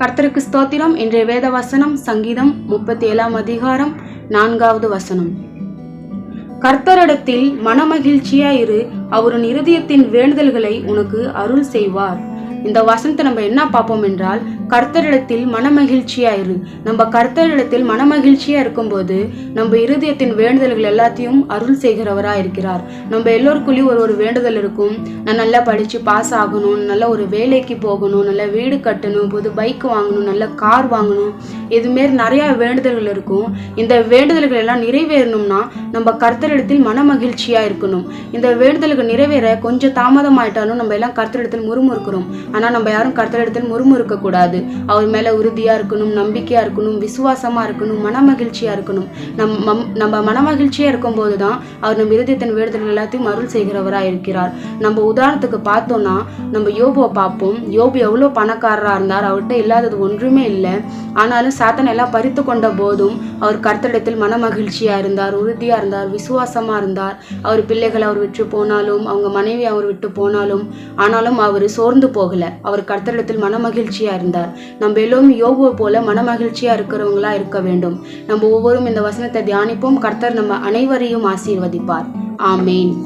கர்த்தருக்கு ஸ்தோத்திரம். இன்றைய வேத வசனம் சங்கீதம் முப்பத்தி ஏழாம் அதிகாரம் நான்காவது வசனம். கர்த்தரிடத்தில் மனமகிழ்ச்சியாயிரு அவரின் இருதயத்தின் வேண்டுதல்களை உனக்கு அருள் செய்வார். இந்த வசனத்தை நம்ம என்ன பார்ப்போம் என்றால் கர்த்தரிடத்தில் மனமகிழ்ச்சியாயிரு நம்ம கர்த்தரிடத்தில் மனமகிழ்ச்சியா இருக்கும்போது நம்ம இருதயத்தின் வேண்டுதல்கள் எல்லாத்தையும் அருள் செய்கிறவரா இருக்கிறார். நம்ம எல்லோருக்குள்ளேயும் ஒரு ஒரு வேண்டுதல் இருக்கும். நான் நல்லா படிச்சு பாஸ் ஆகணும் நல்ல ஒரு வேலைக்கு போகணும் நல்ல வீடு கட்டணும் புது பைக் வாங்கணும் நல்ல கார் வாங்கணும். இதுமாரி நிறையா வேண்டுதல்கள் இருக்கும். இந்த வேண்டுதல்கள் எல்லாம் நிறைவேறணும்னா நம்ம கர்த்தரிடத்தில் மனமகிழ்ச்சியா இருக்கணும். இந்த வேண்டுதலுக்கு நிறைவேற கொஞ்சம் தாமதம் ஆயிட்டாலும் நம்ம எல்லாம் கர்த்தரிடத்தில் முறுமுறுக்கிறோம். ஆனால் நம்ம யாரும் கர்த்தரிடத்தில் முறுமுறுக்க கூடாது அவர் மேலே உறுதியாக இருக்கணும் நம்பிக்கையாக இருக்கணும் விசுவாசமாக இருக்கணும் மனமகிழ்ச்சியாக இருக்கணும். நம் மம்- நம்ம மனமகிழ்ச்சியாக இருக்கும்போது தான் அவர் நம்ம இருதயத்தின் வேண்டுதல் எல்லாத்தையும் அருள் செய்கிறவராக இருக்கிறார். நம்ம உதாரணத்துக்கு பார்த்தோம்னா நம்ம யோபுவை பார்ப்போம். யோபு எவ்வளோ பணக்காரராக இருந்தார் அவர்கிட்ட இல்லாதது ஒன்றுமே இல்லை. ஆனாலும் சாத்தனை எல்லாம் பறித்து கொண்ட போதும் அவர் கர்த்தரிடத்தில் மனமகிழ்ச்சியாக இருந்தார் உறுதியாக இருந்தார் விசுவாசமாக இருந்தார். அவர் பிள்ளைகள் அவர் விட்டு போனாலும் அவங்க மனைவி அவர் விட்டு போனாலும் ஆனாலும் அவர் சோர்ந்து போகல. அவர் கர்த்தரிடத்தில் மனமகிழ்ச்சியா இருந்தார். நம்ம எல்லோரும் யோகுவை போல மனமகிழ்ச்சியா இருக்கிறவங்களா இருக்க வேண்டும். நம்ம ஒவ்வொரும் இந்த வசனத்தை தியானிப்போம். கர்த்தர் நம்ம அனைவரையும் ஆசீர்வதிப்பார். ஆமேன்.